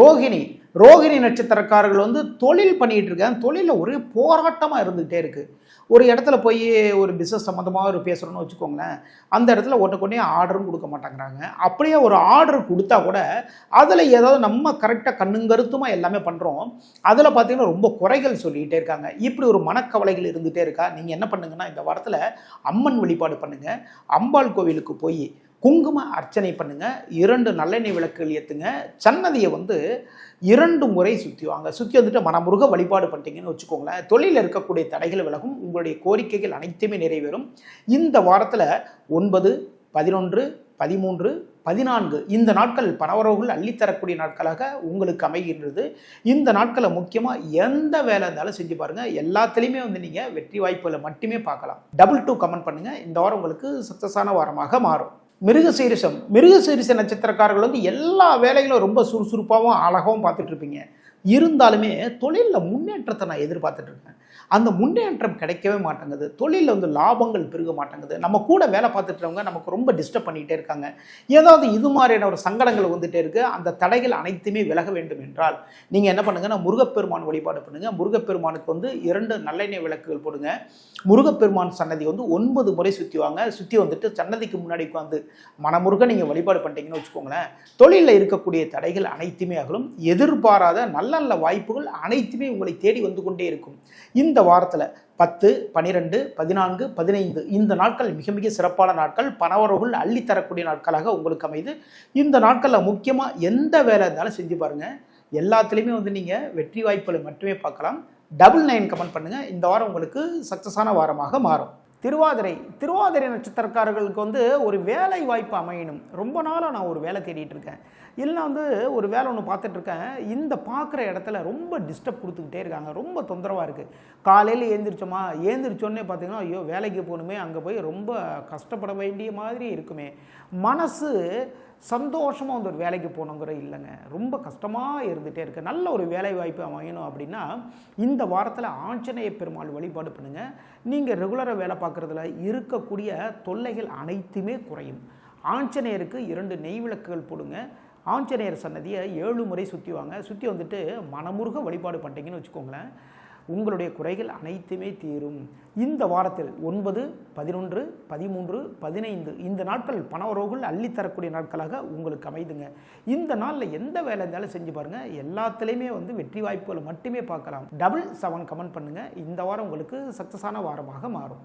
ரோகிணி ரோகிணி நட்சத்திரக்காரர்கள் வந்து தொழில் பண்ணிட்டு இருக்காங்க. தொழிலில் ஒரே போராட்டமாக இருந்துகிட்டே இருக்குது ஒரு இடத்துல போய் ஒரு பிஸ்னஸ் சம்மந்தமாக ஒரு பேசுகிறோன்னு வச்சுக்கோங்களேன். அந்த இடத்துல ஒன்றுக்கொன்னே ஆர்டரும் கொடுக்க மாட்டேங்கிறாங்க. அப்படியே ஒரு ஆர்டர் கொடுத்தா கூட அதில் ஏதாவது நம்ம கரெக்டாக கண்ணுங்கருத்துமாக எல்லாமே பண்ணுறோம் அதில் பார்த்தீங்கன்னா ரொம்ப குறைகள் சொல்லிக்கிட்டே இருக்காங்க. இப்படி ஒரு மனக்கவலைகள் இருந்துகிட்டே இருக்கா? நீங்கள் என்ன பண்ணுங்கன்னா இந்த வாரத்தில் அம்மன் வழிபாடு பண்ணுங்கள் அம்பாள் கோவிலுக்கு போய் குங்கும அர்ச்சனை பண்ணுங்க இரண்டு நல்லெண்ணெய் விளக்குகள் ஏற்றுங்க சன்னதியை வந்து இரண்டு முறை சுற்றி வாங்க. சுற்றி வந்துட்டு மனமுருக வழிபாடு பண்ணிட்டீங்கன்னு வச்சுக்கோங்களேன். தொழிலில் இருக்கக்கூடிய தடைகள் விலகும். உங்களுடைய கோரிக்கைகள் அனைத்துமே நிறைவேறும். இந்த வாரத்தில் ஒன்பது பதினொன்று பதிமூன்று பதினான்கு இந்த நாட்கள் பணவரவுகள் அள்ளித்தரக்கூடிய நாட்களாக உங்களுக்கு அமைகின்றது. இந்த நாட்களை முக்கியமாக எந்த வேலை இருந்தாலும் செஞ்சு பாருங்கள் எல்லாத்துலேயுமே வந்து நீங்கள் வெற்றி வாய்ப்புகளை மட்டுமே பார்க்கலாம். டபுள் டூ கமெண்ட் பண்ணுங்கள் இந்த வாரம் உங்களுக்கு சக்ஸஸான வாரமாக மாறும். மிருகசீரிசம். மிருகசீரிச நட்சத்திரக்காரர்கள் வந்து எல்லா வேலைகளும் ரொம்ப சுறுசுறுப்பாகவும் அழகாகவும் பார்த்துட்ருப்பீங்க இருந்தாலுமே தொழிலில் முன்னேற்றத்தை நான் எதிர்பார்த்துட்டு இருக்கேன். அந்த முன்னேற்றம் கிடைக்கவே மாட்டேங்குது. தொழிலில் வந்து லாபங்கள் பெருக மாட்டேங்குது. நம்ம கூட வேலை பார்த்துட்டுறவங்க நமக்கு ரொம்ப டிஸ்டர்ப் பண்ணிகிட்டே இருக்காங்க. ஏதாவது இது மாதிரியான ஒரு சங்கடங்கள் வந்துட்டே இருக்குது அந்த தடைகள் அனைத்துமே விலக வேண்டும் என்றால் நீங்கள் என்ன பண்ணுங்கன்னா முருகப்பெருமான் வழிபாடு பண்ணுங்கள் முருகப்பெருமானுக்கு வந்து இரண்டு நல்லெண்ணெய் விளக்குகள் போடுங்க. முருகப்பெருமான் சன்னதி வந்து ஒன்பது முறை சுற்றி வாங்க. சுற்றி வந்துட்டு சன்னதிக்கு முன்னாடி உட்காந்து மனமுருக நீங்கள் வழிபாடு பண்ணிட்டீங்கன்னு வச்சுக்கோங்களேன். தொழிலில் இருக்கக்கூடிய தடைகள் அனைத்துமே ஆகலும் எதிர்பாராத நல்ல நல்ல வாய்ப்புகள் அனைத்துமே உங்களை தேடி வந்து கொண்டே இருக்கும். இந்த வாரத்தில் பத்து பனிரெண்டு பதினான்கு பதினைந்து இந்த நாட்கள் மிக மிக சிறப்பான நாட்கள். பணவரவுகள் அள்ளித்தரக்கூடிய நாட்களாக உங்களுக்கு அமைது. இந்த நாட்களில் முக்கியமாக எந்த வேலை இருந்தாலும் செஞ்சு பாருங்கள் எல்லாத்துலேயுமே வந்து நீங்கள் வெற்றி வாய்ப்புகளை மட்டுமே பார்க்கலாம். டபுள் நைன் கமெண்ட் பண்ணுங்கள் இந்த வாரம் உங்களுக்கு சக்ஸஸான வாரமாக மாறும். திருவாதிரை. திருவாதிரை நட்சத்திரக்காரர்களுக்கு வந்து ஒரு வேலை வாய்ப்பு அமையணும். ரொம்ப நாளாக நான் ஒரு வேலை தேடிட்டு இருக்கேன். இல்லைனா வந்து ஒரு வேலை ஒன்று பார்த்துட்ருக்கேன் இந்த பார்க்குற இடத்துல ரொம்ப டிஸ்டர்ப் கொடுத்துக்கிட்டே இருக்காங்க. ரொம்ப தொந்தரவாக இருக்குது காலையில் ஏந்திரிச்சோமா? ஏந்திரிச்சோன்னே பார்த்தீங்கன்னா ஐயோ வேலைக்கு போகணுமே. அங்கே போய் ரொம்ப கஷ்டப்பட வேண்டிய மாதிரி இருக்குமே. மனசு சந்தோஷமாக வந்து ஒரு வேலைக்கு போகணுங்கிற இல்லைங்க. ரொம்ப கஷ்டமாக இருந்துகிட்டே இருக்குது நல்ல ஒரு வேலை வாய்ப்பு அமையணும் அப்படின்னா இந்த வாரத்தில் ஆஞ்சநேய பெருமாள் வழிபாடு பண்ணுங்கள் நீங்கள் ரெகுலராக வேலை பார்க்குறதுல இருக்கக்கூடிய தொல்லைகள் அனைத்துமே குறையும். ஆஞ்சநேயருக்கு இரண்டு நெய் விளக்குகள் போடுங்க. ஆஞ்சநேயர் சன்னதியை ஏழு முறை சுற்றி வாங்க. சுற்றி வந்துட்டு மனமுருக வழிபாடு பண்ணிட்டீங்கன்னு வச்சுக்கோங்களேன். உங்களுடைய குறைகள் அனைத்துமே தீரும். இந்த வாரத்தில் ஒன்பது பதினொன்று பதிமூன்று பதினைந்து இந்த நாட்கள் பணவரவுகள் அள்ளித்தரக்கூடிய நாட்களாக உங்களுக்கு அமைதுங்க. இந்த நாளில் எந்த வேலை இருந்தாலும் செஞ்சு பாருங்கள் எல்லாத்துலேயுமே வந்து வெற்றி வாய்ப்புகளை மட்டுமே பார்க்கலாம். டபுள் செவன் கமெண்ட் பண்ணுங்கள் இந்த வாரம் உங்களுக்கு சக்ஸஸான வாரமாக மாறும்.